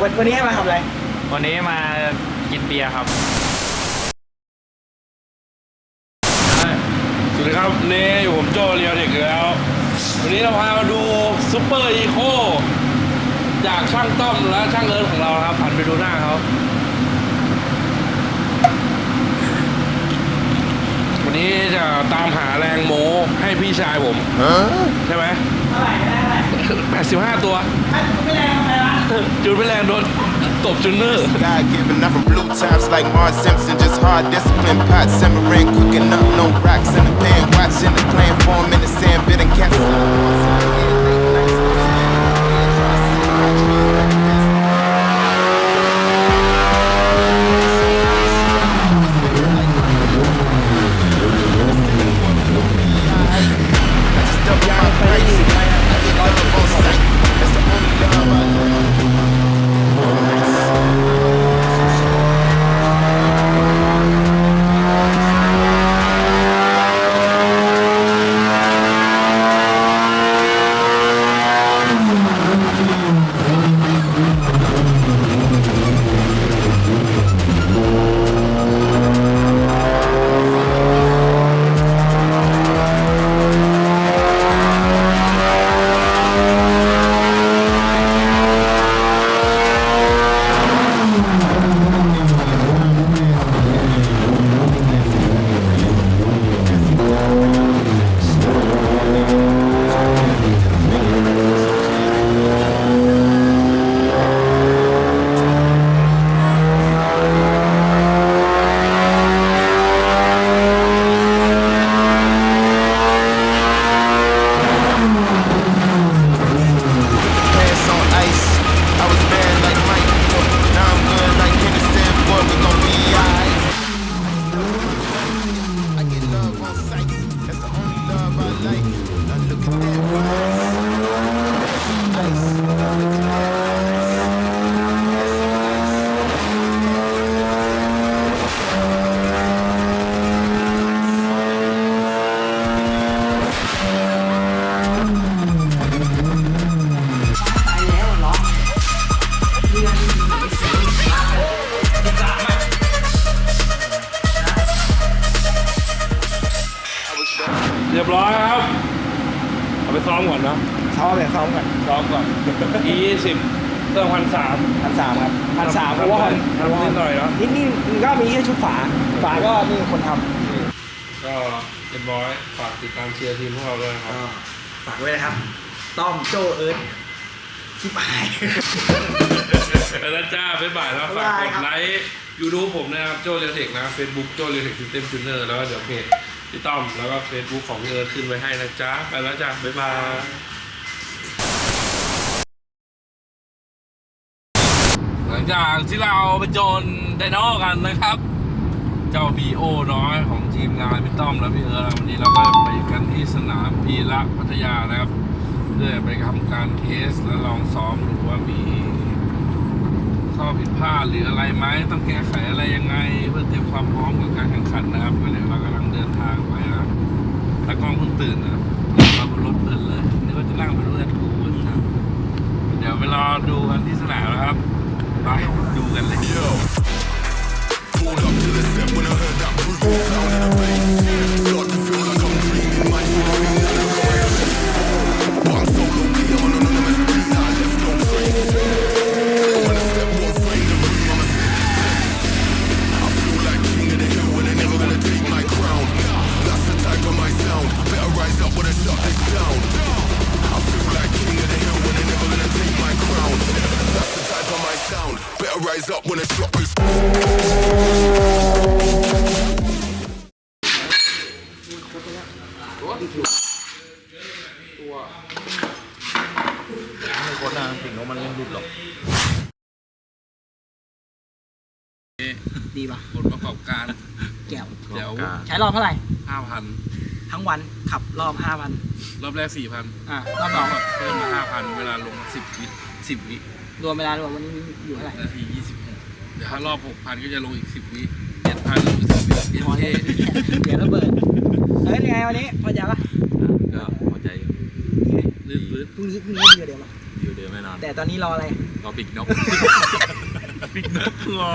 วันนี้มาทำอะไรวันนี้มากินเบียร์ครับ สวัสดีครับนี่อยู่ผมโจเรียวเด็กแล้ว วันนี้เราพามาดูซูเปอร์อีโคจากช่างต้อมและช่างเอิร์ธของเราครับผ่านไปดูหน้าเขาวันนี้จะตามหาแรงโมให้พี่ชายผมใช่ไหมเท่าไหร่ก็ได้เท่าหร่ตัว ไม่แรงทำม จุดไม่แรงโดนตบจุนเนอร์ God giving up from blue times like Mars Simpson. Just hard discipline, pot simmering, cooking up, no rocks in the pan. Watching the clan form in the sand, bidding cats. เอาไปซ้อมก่อนนะซ้อมเลยซ้อมกันซ้อมก่อน e ยี่สิบเครื่องพันสามพันสามครับพันสามเพราะว่าทำนิดหน่อยเนาะนิดนี่ก็มีแค่ชุดฝา ฝาก็นี่คนทก็เรียบร้อยฝากติดตามเชียร์ทีมพวกเราด้วยนะครับำฝากไว้นะครับ ต้อมโจเอิร์ธชิบหายไปแล้วจ้าบ๊ายบายแล้วฝากบ๊ายบายกดครับไลค์ยูทูบผมนะครับโจเรียเทคนะ Facebook โจเรียเทคซิสเต็มจูเนอร์แล้วก็เดี๋ยวเพจ พี่ต้อมแล้วก็ Facebook ของพี่เอิร์ธขึ้นไว้ให้นะจ๊ะ ไปแล้วจ้าบ๊ายบายหลังจากที่เราไปโจนไดโนกันนะครับ เจ้าบีโอน้อยของทีมงานพี่ต้อมและพี่เอิร์ธนวันนี้เราก็ไปกันที่สนามพีระพัทยานะครับ เพื่อไปทำการเทสและลองซ้อมดูว่ามีข้อผิดพลาดหรืออะไรไหมต้องแก้ไขอะไรยังไง เพื่อเตรียมความพร้อมกับการแข่งขันนะครับวันนี้เรากำ เดินทางไปนะตากล้องเพิ่งตื่นนะมาบนรถเพลินเลยนึกว่าจะนั่งเป็นเพื่อนกูนะเดี๋ยวไปรอดูกันที่สนามนะครับ ไปดูกันเลย คนนะถึงว่ามันเล่นรุดหรอกดีป่ะผลประกอบการแก้วเดี๋ยวใช้รอบเท่าไหร่ห้าพันทั้งวันขับรอบห้าพันรอบแรกสี่พันอะรอบสองเพิ่มมาห้าพันเวลาลงสิบวิสิบวิรวมเวลารวมวันนี้อยู่เท่าไหร่นาทียี่สิบหกเดี๋ยวถ้ารอบหกพันก็จะลงอีกสิบวิเจ็ดพันลงอีกสิบวิเอ็นพอเอเลยเดี๋ยวระเบิด เฮ้ยยังไงวันนี้พอใจปะก็พอใจอยู่ลื่นพื้นพรุ่งนี้พรุ่งนี้เดียวเดียวมาอยู่เดิมแน่นอนแต่ตอนนี้รออะไรก็ปิกนกปิกนกงอ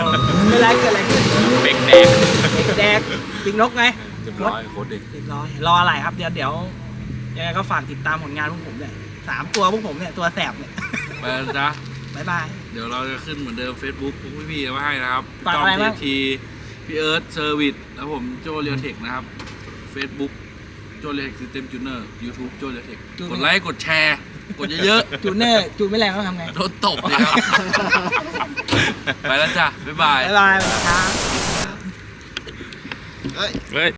เวลาเกิดอะไรขึ้นเบกแดงเด็กแดกปิงนกไงเรียบร้อยโค้ดเด็กเรียบร้อยรออะไรครับเดี๋ยวเดี๋ยวยังไงก็ฝากติดตามผลงานพวกผมด้วยสามตัวพวกผมเนี่ยตัวแสบเนี่ยไปแล้วจ้ะบายบาย เดี๋ยวเราจะขึ้นเหมือนเดิม Facebook พวกพี่ๆเอาไว้ให้นะครับฝากต้ออะไรมบ้างทีพี่เอิร์ธเซอร์วิสแล้วผมโจเรียเทคนะครับ Facebook โจเรียเทคซิสเต็มจูเนอร์ YouTube โจเรียเทคกดไลค์กดแชร์ กดเยอะจูเนอร์จูไม่แรงต้องทำไง ๆโดนตบเลยครับ ไปแล้วจ้ะ บ๊ายบายบายบายครับ เฮ้ย